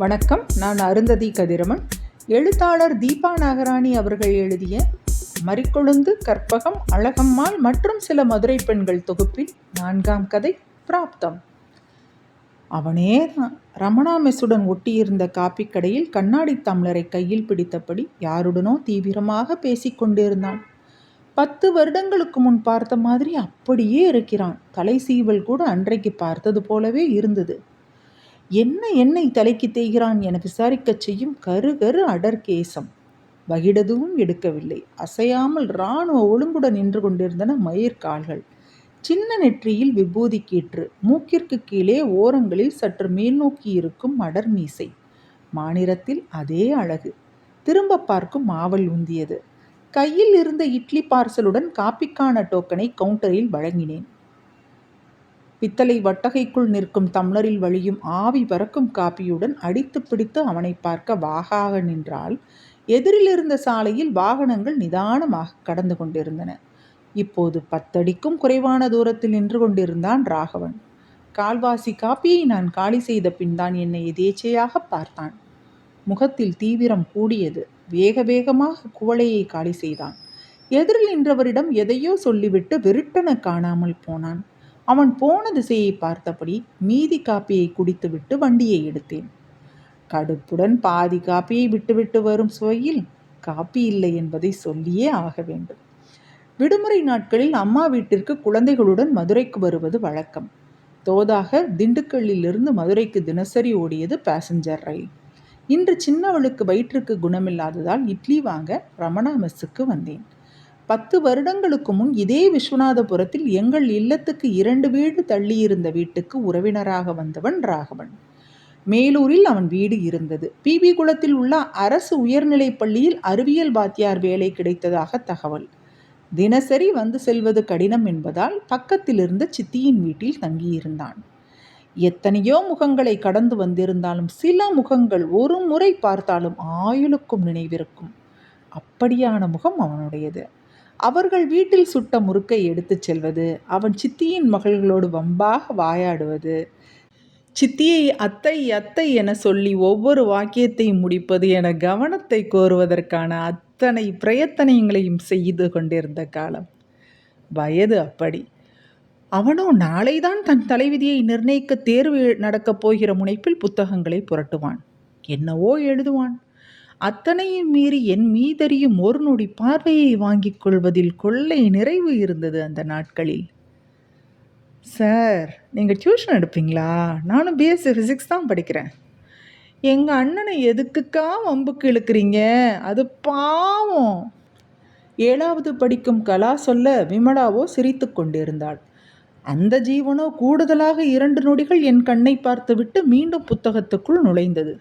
வணக்கம். நான் அருந்ததி கதிரவன் எழுத்தாளர் தீபா நாகராணி அவர்கள் எழுதிய மறிக்கொழுந்து கற்பகம் அழகம்மாள் மற்றும் சில மதுரை பெண்கள் தொகுப்பில் நான்காம் கதை பிராப்தம். அவனே தான் ரமணா மெஸ்ஸுடன் ஒட்டியிருந்த காப்பி கடையில் கண்ணாடி தம்ளரை கையில் பிடித்தபடி யாருடனோ தீவிரமாக பேசிக்கொண்டிருந்தான் பத்து வருடங்களுக்கு முன் பார்த்த மாதிரி அப்படியே இருக்கிறான். தலை சீவல் கூட அன்றைக்கு பார்த்தது போலவே இருந்தது. என்ன எண்ணெய் தலைக்கு தேய்கிறான் என விசாரிக்கச் செய்யும் கரு கரு அடர்கேசம். வகிடதுவும் எடுக்கவில்லை. அசையாமல் இராணுவ ஒழுங்குடன் நின்று கொண்டிருந்தன மயிர்கால்கள் சின்ன நெற்றியில் விபூதி கீற்று. மூக்கிற்கு கீழே ஓரங்களில் சற்று மேல் நோக்கி இருக்கும் அடர் மீசை. மாநிலத்தில் அதே அழகு. திரும்ப பார்க்கும் ஆவல் உந்தியது. கையில் இருந்த இட்லி பார்சலுடன் காப்பிக்கான டோக்கனை கவுண்டரில் வழங்கினேன். பித்தளை வட்டகைக்குள் நிற்கும் தம்ளரில் வழியும் ஆவி பறக்கும் காப்பியுடன் அடித்து பிடித்து அவனை பார்க்க வாகாக நின்றால் எதிரிலிருந்த சாலையில் வாகனங்கள் நிதானமாக கடந்து கொண்டிருந்தன. இப்போது பத்தடிக்கும் குறைவான தூரத்தில் நின்று கொண்டிருந்தான் ராகவன். கால்வாசி காப்பியை நான் காலி செய்த பின்தான் என்னை எதேச்சையாக பார்த்தான். முகத்தில் தீவிரம் கூடியது. வேக வேகமாக குவளையை காலி செய்தான். எதிரில் நின்றவரிடம் எதையோ சொல்லிவிட்டு வெறுட்டன காணாமல் போனான். அவன் போன திசையை பார்த்தபடி மீதி காப்பியை குடித்துவிட்டு வண்டியை எடுத்தேன். கடுப்புடன் பாதி காப்பியை விட்டுவிட்டு வரும் சுவையில் காப்பி இல்லை என்பதை சொல்லியே ஆக வேண்டும். விடுமுறை நாட்களில் அம்மா வீட்டிற்கு குழந்தைகளுடன் மதுரைக்கு வருவது வழக்கம். தோதாக திண்டுக்கல்லிலிருந்து மதுரைக்கு தினசரி ஓடியது பேசஞ்சர் ரயில். இன்று சின்னவளுக்கு வயிற்றுக்கு குணமில்லாததால் இட்லி வாங்க ரமணா மெஸ்ஸுக்கு வந்தேன். பத்து வருடங்களுக்கு முன் இதே விஸ்வநாதபுரத்தில் எங்கள் இல்லத்துக்கு இரண்டு வீடு தள்ளியிருந்த வீட்டுக்கு உறவினராக வந்தவன் ராகவன். மேலூரில் அவன் வீடு இருந்தது. பிபி குளத்தில் உள்ள அரசு உயர்நிலைப் பள்ளியில் அறிவியல் வாத்தியார் வேலை கிடைத்ததாக தகவல். தினசரி வந்து செல்வது கடினம் என்பதால் பக்கத்தில் இருந்த சித்தியின் வீட்டில் தங்கியிருந்தான். எத்தனையோ முகங்களை கடந்து வந்திருந்தாலும் சில முகங்கள் ஒரு முறை பார்த்தாலும் ஆயுளுக்கும் நினைவிருக்கும். அப்படியான முகம் அவனுடையது. அவர்கள் வீட்டில் சுட்ட முறுக்கை எடுத்துச் செல்வது அவன் சித்தியின் மகள்களோடு வம்பாக வாயாடுவது. சித்தியை அத்தை அத்தை என சொல்லி ஒவ்வொரு வாக்கியத்தையும் முடிப்பது என கவனத்தை கோருவதற்கான அத்தனை பிரயத்தனங்களையும் செய்து கொண்டிருந்த காலம். வயது அப்படி. அவனோ நாளைதான் தன் தலைவிதியை நிர்ணயிக்க தேர்வு நடக்கப் போகிற முனைப்பில் புத்தகங்களை புரட்டுவான். என்னவோ எழுதுவான். அத்தனையும் மீறி என் மீதறியும் ஒரு நொடி பார்வையை வாங்கிக் கொள்வதில் கொள்ளை நிறைவு இருந்தது அந்த நாட்களில். சார் நீங்கள் டியூஷன் எடுப்பீங்களா? நானும் பிஎஸ்சி ஃபிசிக்ஸ் தான் படிக்கிறேன். எங்கள் அண்ணனை எதுக்குக்கா வம்புக்கு இழுக்கிறீங்க? அது பாவம். ஏழாவது படிக்கும் கலா சொல்ல விமலாவோ சிரித்து கொண்டிருந்தாள். அந்த ஜீவனோ கூடுதலாக இரண்டு நொடிகள் என் கண்ணை பார்த்துவிட்டு மீண்டும் புத்தகத்துக்குள் நுழைந்தது.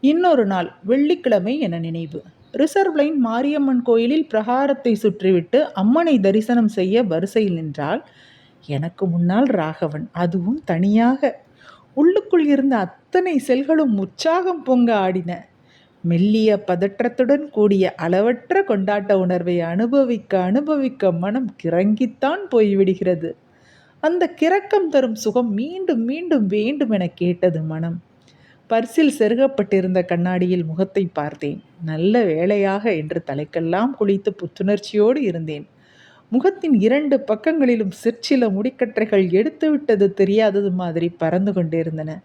இன்னொரு நாள் வெள்ளிக்கிழமை என நினைவு. ரிசர்வ் லைன் மாரியம்மன் கோயிலில் பிரகாரத்தை சுற்றிவிட்டு அம்மனை தரிசனம் செய்ய வரிசையில் நின்றால் எனக்கு முன்னால் ராகவன் அதுவும் தனியாக. உள்ளுக்குள் இருந்த அத்தனை செல்களும் உற்சாகம் பொங்க ஆடின. மெல்லிய பதற்றத்துடன் கூடிய அளவற்ற கொண்டாட்ட உணர்வை அனுபவிக்க அனுபவிக்க மனம் கிறங்கித்தான் போய்விடுகிறது. அந்த கிறக்கம் தரும் சுகம் மீண்டும் மீண்டும் வேண்டும் என கேட்டது மனம். பர்சில் செருகப்பட்டிருந்த கண்ணாடியில் முகத்தை பார்த்தேன். நல்ல வேலையாக என்று தலைக்கெல்லாம் குளித்து புத்துணர்ச்சியோடு இருந்தேன். முகத்தின் இரண்டு பக்கங்களிலும் சிற்சில முடிக்கற்றைகள் எடுத்துவிட்டது தெரியாதது மாதிரி பறந்து கொண்டிருந்தன.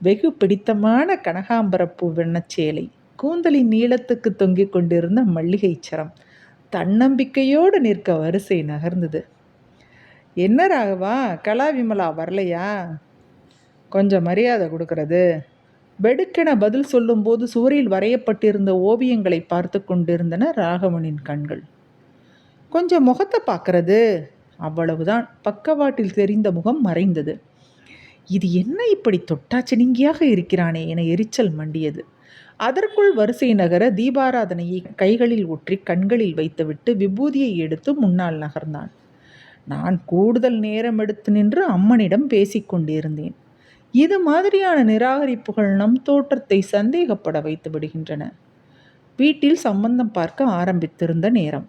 வெகு பிடித்தமான கனகாம்பரப்பூ வெண்ணச்சேலை கூந்தலின் நீளத்துக்கு தொங்கிக் கொண்டிருந்த மல்லிகை சரம் தன்னம்பிக்கையோடு நிற்க வரிசை நகர்ந்தது. என்ன ராகவா கலா விமலா வரலையா? கொஞ்சம் மரியாதை கொடுக்கறது. வெடுக்கென பதில் சொல்லும்போது சுவரில் வரையப்பட்டிருந்த ஓவியங்களை பார்த்து கொண்டிருந்தன ராகவனின் கண்கள். கொஞ்சம் முகத்தை பார்க்கறது. அவ்வளவுதான். பக்கவாட்டில் தெரிந்த முகம் மறைந்தது. இது என்ன இப்படி தொட்டாச்சினிங்கியாக இருக்கிறானே என எரிச்சல் மண்டியது. அதற்குள் வரிசை நகர தீபாராதனையை கைகளில் ஒற்றி கண்களில் வைத்துவிட்டு விபூதியை எடுத்து முன்னால் நகர்ந்தான். நான் கூடுதல் நேரம் எடுத்து நின்று அம்மனிடம் பேசிக்கொண்டிருந்தேன். இது மாதிரியான நிராகரிப்புகள் நம் தோற்றத்தை சந்தேகப்பட வைத்து விடுகின்றன. வீட்டில் சம்பந்தம் பார்க்க ஆரம்பித்திருந்த நேரம்.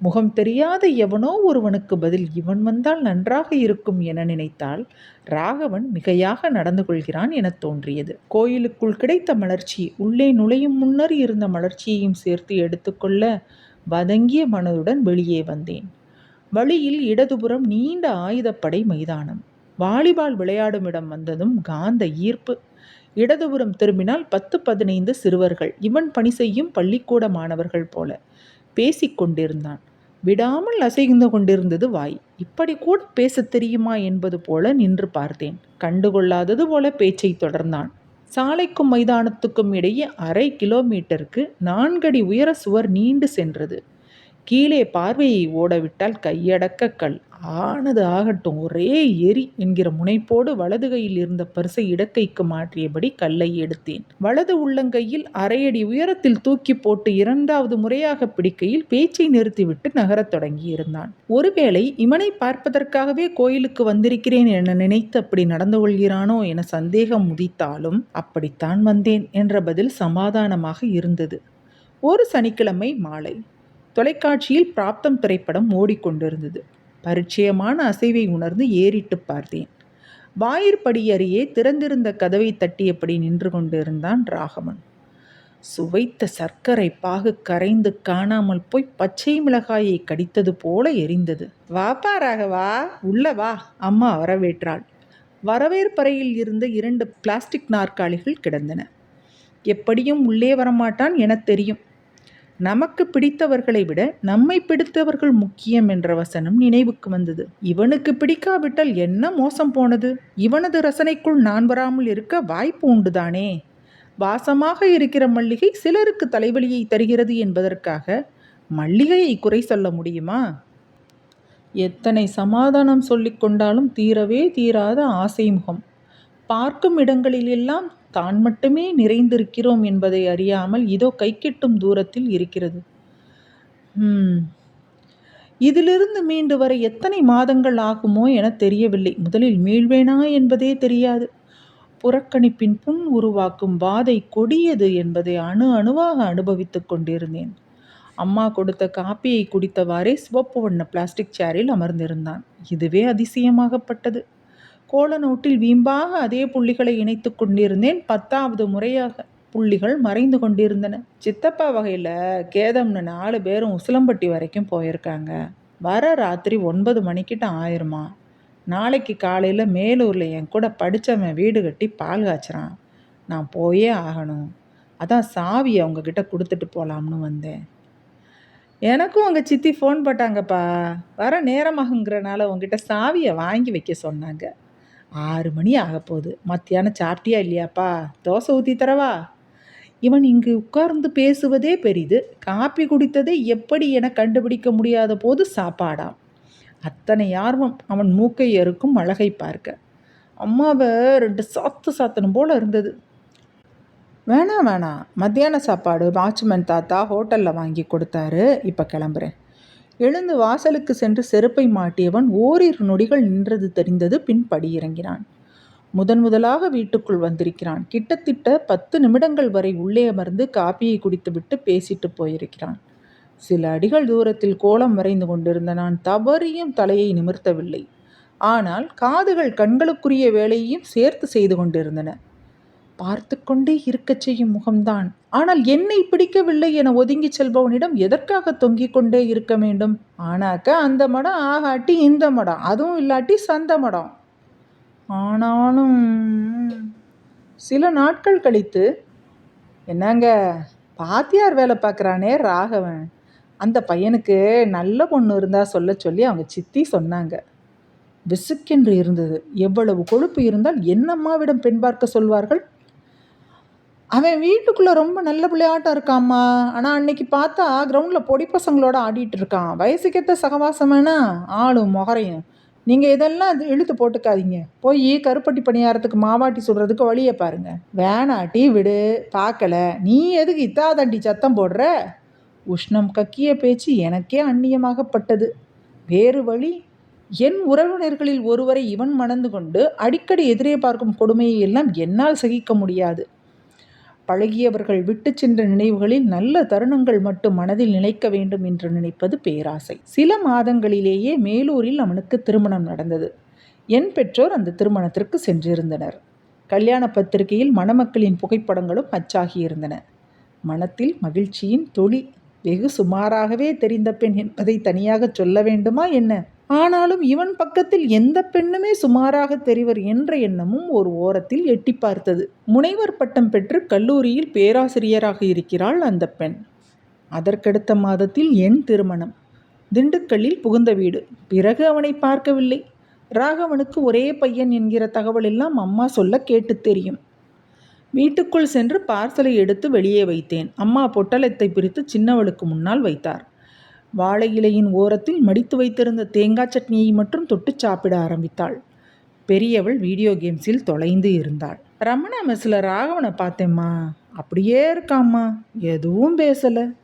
முகம் தெரியாத எவனோ ஒருவனுக்கு பதில் இவன் வந்தால் நன்றாக இருக்கும் என நினைத்தால் ராகவன் மிகையாக நடந்து கொள்கிறான் எனத் தோன்றியது. கோயிலுக்குள் கிடைத்த மலர்ச்சி உள்ளே நுழையும் முன்னர் இருந்த மலர்ச்சியையும் சேர்த்து எடுத்துக்கொள்ள வதங்கிய மனதுடன் வெளியே வந்தேன். வழியில் இடதுபுறம் நீண்ட ஆயுதப்படை மைதானம். வாலிபால் விளையாடும் இடம் வந்ததும் காந்த ஈர்ப்பு. இடதுபுறம் திரும்பினால் பத்து பதினைந்து சிறுவர்கள். இவன் பணி செய்யும் பள்ளிக்கூட மாணவர்கள் போல பேசிக்கொண்டிருந்தான் விடாமல் அசைந்து கொண்டிருந்தது வாய். இப்படி கூட பேசத் தெரியுமா என்பது போல நின்று பார்த்தேன். கண்டுகொள்ளாதது போல பேச்சை தொடர்ந்தான். சாலைக்கும் மைதானத்துக்கும் இடையே அரை கிலோமீட்டருக்கு நான்கடி உயர சுவர் நீண்டு சென்றது. கீழே பார்வையை ஓடவிட்டால் கையடக்க கல். ஆனது ஆகட்டும் ஒரே எரி என்கிற முனைப்போடு வலது கையில் இருந்த பரிசை இடக்கைக்கு மாற்றியபடி கல்லை எடுத்தேன். வலது உள்ளங்கையில் அரையடி உயரத்தில் தூக்கி போட்டு இரண்டாவது முறையாக பிடிக்கையில் பேச்சை நிறுத்திவிட்டு நகரத் தொடங்கி இருந்தான் ஒருவேளை இவனை பார்ப்பதற்காகவே கோயிலுக்கு வந்திருக்கிறேன் என நினைத்து அப்படி நடந்து கொள்கிறானோ என சந்தேகம் முதித்தாலும் அப்படித்தான் வந்தேன் என்ற பதில் சமாதானமாக இருந்தது. ஒரு சனிக்கிழமை மாலை. தொலைக்காட்சியில் பிராப்தம் திரைப்படம் ஓடிக்கொண்டிருந்தது. பரிச்சயமான அசைவை உணர்ந்து ஏறிட்டு பார்த்தேன். வாயிற்படி அருகே திறந்திருந்த கதவை தட்டியபடி நின்று கொண்டிருந்தான் ராகவன். சுவைத்த சர்க்கரை பாகு கரைந்து காணாமல் போய் பச்சை மிளகாயை கடித்தது போல எரிந்தது. வாப்பா ராகவா உள்ள வா அம்மா வரவேற்றாள். வரவேற்பறையில் இருந்த இரண்டு பிளாஸ்டிக் நாற்காலிகள் கிடந்தன. எப்படியும் உள்ளே வரமாட்டான் என தெரியும். நமக்கு பிடித்தவர்களை விட நம்மை பிடித்தவர்கள் முக்கியம் என்ற வசனம் நினைவுக்கு வந்தது. இவனுக்கு பிடிக்காவிட்டால் என்ன மோசம் போனது? இவனது ரசனைக்குள் நான் வராமல் இருக்க வாய்ப்பு உண்டுதானே? வாசமாக இருக்கிற மல்லிகை சிலருக்கு தலைவலியை தருகிறது என்பதற்காக மல்லிகையை குறை சொல்ல முடியுமா? எத்தனை சமாதானம் சொல்லிக் கொண்டாலும் தீரவே தீராத ஆசை முகம் பார்க்கும் இடங்களிலெல்லாம் தான் மட்டுமே நிறைந்திருக்கிறோம் என்பதை அறியாமல் இதோ கைக்கெட்டும் தூரத்தில் இருக்கிறது. இதிலிருந்து மீண்டு வர எத்தனை மாதங்கள் ஆகுமோ என தெரியவில்லை. முதலில் மீள்வேனா என்பதே தெரியாது. புறக்கணிப்பின் புண் உருவாக்கும் வாதை கொடியது என்பதை அணு அணுவாக அனுபவித்துக் கொண்டிருந்தேன். அம்மா கொடுத்த காப்பியை குடித்தவாறே சிவப்பு வண்ண பிளாஸ்டிக் சேரில் அமர்ந்திருந்தான். இதுவே அதிசயமாகப்பட்டது. கோல நோட்டில் வீம்பாக அதே புள்ளிகளை இணைத்து கொண்டிருந்தேன். பத்தாவது முறையாக புள்ளிகள் மறைந்து கொண்டிருந்தன. சித்தப்பா வகையில் கேதம்னு நாலு பேரும் உசிலம்பட்டி வரைக்கும் போயிருக்காங்க. வர ராத்திரி ஒன்பது மணிக்கிட்ட ஆயிருமா? நாளைக்கு காலையில் மேலூரில் என் கூட படித்தவன் வீடு கட்டி பால் காய்ச்சிறான். நான் போயே ஆகணும். அதான் சாவி அவங்கக்கிட்ட கொடுத்துட்டு போகலாம்னு வந்தேன். எனக்கும் உங்கள் சித்தி ஃபோன் போட்டாங்கப்பா. வர நேரமாகுங்கிறனால உங்ககிட்ட சாவியை வாங்கி வைக்க சொன்னாங்க. ஆறு மணி ஆகப்போகுது மத்தியானம் சாப்பிட்டியா இல்லையாப்பா? தோசை ஊற்றி தரவா? இவன் இங்கு உட்கார்ந்து பேசுவதே பெரிது. காப்பி குடித்ததை எப்படி என கண்டுபிடிக்க முடியாத போது சாப்பாடாம். அத்தனை ஆர்வம் அவன் மூக்கை அறுக்கும் அழகை பார்க்க. அம்மாவை ரெண்டு சாத்து சாத்தனும் போல இருந்தது. வேணாம் வேணாம் மத்தியான சாப்பாடு வாட்ச்மேன் தாத்தா ஹோட்டலில் வாங்கி கொடுத்தாரு. இப்போ கிளம்புறேன். எழுந்து வாசலுக்கு சென்று செருப்பை மாட்டியவன் ஓரிரு நொடிகள் நின்றது தெரிந்தது பின் படியிறங்கினான். முதன் முதலாக வீட்டுக்குள் வந்திருக்கிறான். கிட்டத்தட்ட பத்து நிமிடங்கள் வரை உள்ளே அமர்ந்து காப்பியை குடித்துவிட்டு பேசிட்டு போயிருக்கிறான். சில அடிகள் தூரத்தில் கோலம் வரைந்து கொண்டிருந்த நான் தவறியும் தலையை நிமிர்த்தவில்லை. ஆனால் காதுகள் கண்களுக்குரிய வேலையையும் சேர்த்து செய்து கொண்டிருந்தன. பார்த்து கொண்டே இருக்கச் செய்யும் முகம்தான். ஆனால் என்னை பிடிக்கவில்லை என ஒதுங்கி செல்பவனிடம் எதற்காக தொங்கிக் கொண்டே இருக்க வேண்டும்? ஆனாக்க அந்த மடம் ஆகாட்டி இந்த மடம் அதுவும் இல்லாட்டி சந்த மடம். ஆனாலும் சில நாட்கள் கழித்து என்னங்க பாத்தியார் வேலை பார்க்குறானே ராகவன். அந்த பையனுக்கு நல்ல பொண்ணு இருந்தால் சொல்ல சொல்லி அவங்க சித்தி சொன்னாங்க. விசுக்கென்று இருந்தது. எவ்வளவு கொழுப்பு இருந்தால் என்னம்மாவிடம் பெண் பார்க்க சொல்வார்கள்? அவன் வீட்டுக்குள்ளே ரொம்ப நல்ல பிள்ளையாட்டம் இருக்காம்மா. ஆனால் அன்னைக்கு பார்த்தா கிரவுண்டில் பொடி பசங்களோட ஆடிட்டு இருக்கான். வயசுக்கேற்ற சகவாசம் வேணா ஆளும் முகரையும். நீங்கள் இதெல்லாம் இது இழுத்து போட்டுக்காதீங்க. போய் கருப்பட்டி பணியாரத்துக்கு மாவாட்டி சுடுறதுக்கு வழியை பாருங்கள் வேணாட்டி விடு. பார்க்கல நீ எதுக்கு இத்தாதாண்டி சத்தம் போடுற? உஷ்ணம் கக்கிய பேச்சு எனக்கே அந்நியமாகப்பட்டது. வேறு வழி? என் உறவினர்களில் ஒருவரை இவன் மணந்து கொண்டு அடிக்கடி எதிரே பார்க்கும் கொடுமையை எல்லாம் என்னால் சகிக்க முடியாது. பழகியவர்கள் விட்டுச் சென்ற நினைவுகளில் நல்ல தருணங்கள் மட்டும் மனதில் நிலைக்க வேண்டும் என்று நினைப்பது பேராசை. சில மாதங்களிலேயே மேலூரில் அவனுக்கு திருமணம் நடந்தது. என் பெற்றோர் அந்த திருமணத்திற்கு சென்றிருந்தனர். கல்யாண பத்திரிகையில் மணமக்களின் புகைப்படங்களும் அச்சாகியிருந்தன. மனத்தில் மகிழ்ச்சியின் தொளி வெகு சுமாராகவே தெரிந்த பெண் என்பதை தனியாக சொல்ல வேண்டுமா என்ன? ஆனாலும் இவன் பக்கத்தில் எந்த பெண்ணுமே சுமாராக தெரிவர் என்ற எண்ணமும் ஒரு ஓரத்தில் எட்டி பார்த்தது. முனைவர் பட்டம் பெற்று கல்லூரியில் பேராசிரியராக இருக்கிறாள் அந்த பெண். அதற்கடுத்த மாதத்தில் என் திருமணம். திண்டுக்கல்லில் புகுந்த வீடு. பிறகு அவனை பார்க்கவில்லை. ராகவனுக்கு ஒரே பையன் என்கிற தகவல் எல்லாம் அம்மா சொல்ல கேட்டு தெரியும். வீட்டுக்குள் சென்று பார்சலை எடுத்து வெளியே வைத்தேன். அம்மா பொட்டலத்தை பிரித்து சின்னவளுக்கு முன்னால் வைத்தார். வாழை இலையின் ஓரத்தில் மடித்து வைத்திருந்த தேங்காய் சட்னியை மட்டும் தொட்டு சாப்பிட ஆரம்பித்தாள். பெரியவள் வீடியோ கேம்ஸில் தொலைந்து இருந்தாள். ரமணா மெஸ்ஸில் ராகவனை பார்த்தேம்மா. அப்படியே இருக்காம்மா. எதுவும் பேசலை.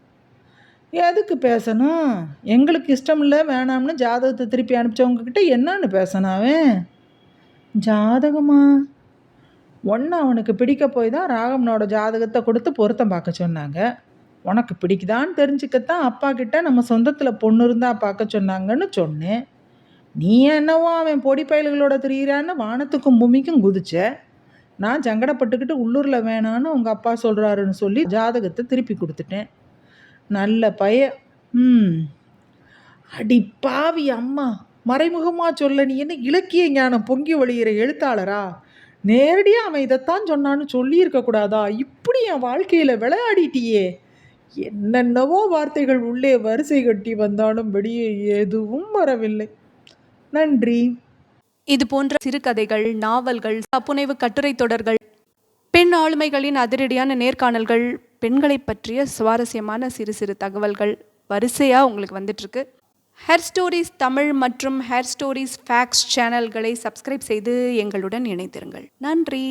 எதுக்கு பேசணும்? எங்களுக்கு இஷ்டம் இல்லை வேணாம்னு ஜாதகத்தை திருப்பி அனுப்பிச்சவங்கக்கிட்ட என்னன்னு பேசணும் அவன் ஜாதகமா? ஒன்று அவனுக்கு பிடிக்க போய் தான் ராகவனோட ஜாதகத்தை கொடுத்து பொருத்தம் பார்க்க சொன்னாங்க. உனக்கு பிடிக்குதான்னு தெரிஞ்சுக்கத்தான் அப்பா கிட்ட நம்ம சொந்தத்தில் பொண்ணு இருந்தால் பார்க்க சொன்னாங்கன்னு சொன்னேன். நீ என்னவோ அவன் பொடி பயல்களோட திரியிறான்னு வானத்துக்கும் பூமிக்கும் குதிச்ச. நான் சங்கடப்பட்டுக்கிட்டு உள்ளூரில் வேணான்னு உங்கள் அப்பா சொல்கிறாருன்னு சொல்லி ஜாதகத்தை திருப்பி கொடுத்துட்டேன். நல்ல பய ம். அடி பாவி அம்மா மறைமுகமாக சொல்ல நீ என்ன இலக்கிய ஞானம் பொங்கி வழிகிற எழுத்தாளரா? நேரடியாக அவன் இதைத்தான் சொன்னான்னு சொல்லியிருக்கக்கூடாதா இப்படி என் வாழ்க்கையில் விளையாடிட்டியே. என்னென்னவோ வார்த்தைகள் உள்ளே வரிசை கட்டி வந்தாலும் வெளியே எதுவும் வரவில்லை. நன்றி. இது போன்ற சிறுகதைகள் நாவல்கள் தப்புனைவு கட்டுரை தொடர்கள் பெண் ஆளுமைகளின் அதிரடியான நேர்காணல்கள் பெண்களை பற்றிய சுவாரஸ்யமான சிறு சிறு தகவல்கள் வரிசையாக உங்களுக்கு வந்துட்டுருக்கு. ஹேர் ஸ்டோரிஸ் தமிழ் மற்றும் ஹேர் ஸ்டோரிஸ் ஃபேக்ஸ் சேனல்களை சப்ஸ்கிரைப் செய்து எங்களுடன் இணைத்திருங்கள் நன்றி.